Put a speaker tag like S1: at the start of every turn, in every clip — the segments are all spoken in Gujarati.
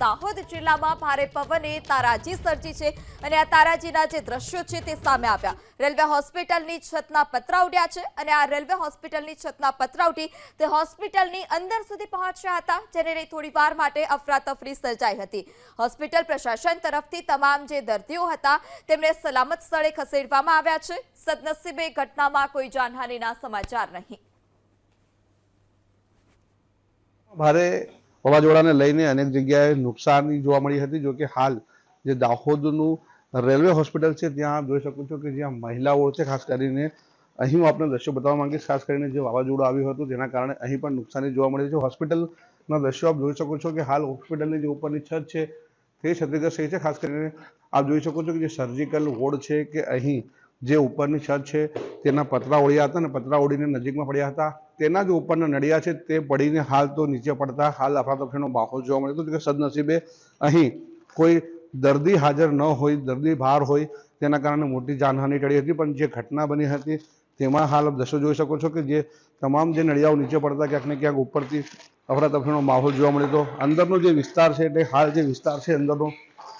S1: દાહોદ જિલ્લામાં ભારે પવને તારાજી સર્જી છે અને આ તારાજીના જે દ્રશ્યો છે તે સામે આવ્યા. રેલવે હોસ્પિટલની છતના પતરા ઉડ્યા છે અને આ રેલવે હોસ્પિટલની છતના પતરા ઉડી તે હોસ્પિટલની અંદર સુધી પહોંચ્યા હતા, જેને લઈ થોડી વાર માટે અફરાતફરી સર્જાઈ હતી. હોસ્પિટલ પ્રશાસન તરફથી તમામ જે દર્દીઓ હતા, તેમને સલામત સ્થળે ખસેડવામાં આવ્યા છે. સદનસીબે ઘટનામાં કોઈ જાનહાનિના સમાચાર નહીં.
S2: ભારે વાવાઝોડાને લઈને અનેક જગ્યાએ નુકસાની જોવા મળી હતી. જો કે હાલ જે દાહોદનું રેલવે હોસ્પિટલ છે, ત્યાં જોઈ શકો છો કે જ્યાં મહિલાઓ છે, ખાસ કરીને અહીં હું આપને દ્રશ્યો બતાવવા માંગીશ. ખાસ કરીને જે વાવાઝોડું આવ્યું હતું, તેના કારણે અહીં પણ નુકસાની જોવા મળી છે. હોસ્પિટલના દ્રશ્યો આપ જોઈ શકો છો કે હાલ હોસ્પિટલની જે ઉપરની છત છે, તે ક્ષતિગ્રસ્ત થઈ છે. ખાસ કરીને આપ જોઈ શકો છો કે જે સર્જિકલ વોર્ડ છે કે અહીં જે ઉપરની છત છે, તેના પતરા ઓળ્યા હતા ને પતરા ઓળીને નજીકમાં પડ્યા હતા. તેના જ ઉપરના નડિયા છે, તે પડીને હાલ તો નીચે પડતા, હાલ અફરાતફરીનો માહોલ જોવા મળ્યો હતો. કે સદનસીબે અહીં કોઈ દર્દી હાજર ન હોય, દર્દી બહાર હોય, તેના કારણે મોટી જાનહાનિ ટળી હતી. પણ જે ઘટના બની હતી, તેમાં હાલ દ્રશ્યો જોઈ શકો છો કે જે તમામ જે નળિયાઓ નીચે પડતા, ક્યાંક ને ક્યાંક ઉપરથી અફરાતફરીનો માહોલ જોવા મળ્યો હતો. અંદરનો જે વિસ્તાર છે, એટલે હાલ જે વિસ્તાર છે અંદરનો,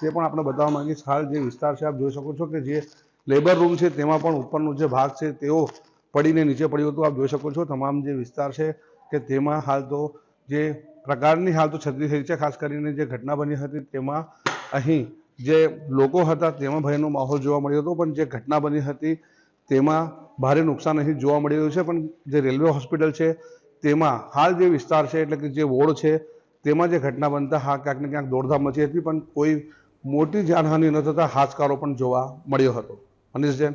S2: તે પણ આપણે બતાવવા માંગીશ. હાલ જે વિસ્તાર છે, આપ જોઈ શકો છો કે જે લેબર રૂમ છે, તેમાં પણ ઉપરનો જે ભાગ છે, તેઓ પડીને નીચે પડ્યું હતું. આપ જોઈ શકો છો, તમામ જે વિસ્તાર છે કે તેમાં હાલ તો જે પ્રકારની હાલ તો છત્રી થઈ છે, ખાસ કરીને જે ઘટના બની હતી, તેમાં અહીં જે લોકો હતા, તેમાં ભયનો માહોલ જોવા મળ્યો હતો. પણ જે ઘટના બની હતી, તેમાં ભારે નુકસાન અહીં જોવા મળી રહ્યું છે. પણ જે રેલવે હોસ્પિટલ છે, તેમાં હાલ જે વિસ્તાર છે, એટલે કે જે વોર્ડ છે, તેમાં જે ઘટના બનતા, હા, ક્યાંક ને ક્યાંક દોડધામ મચી હતી. પણ કોઈ મોટી જાનહાનિ ન થતા હાશકારો પણ જોવા મળ્યો હતો. મનીષ જૈન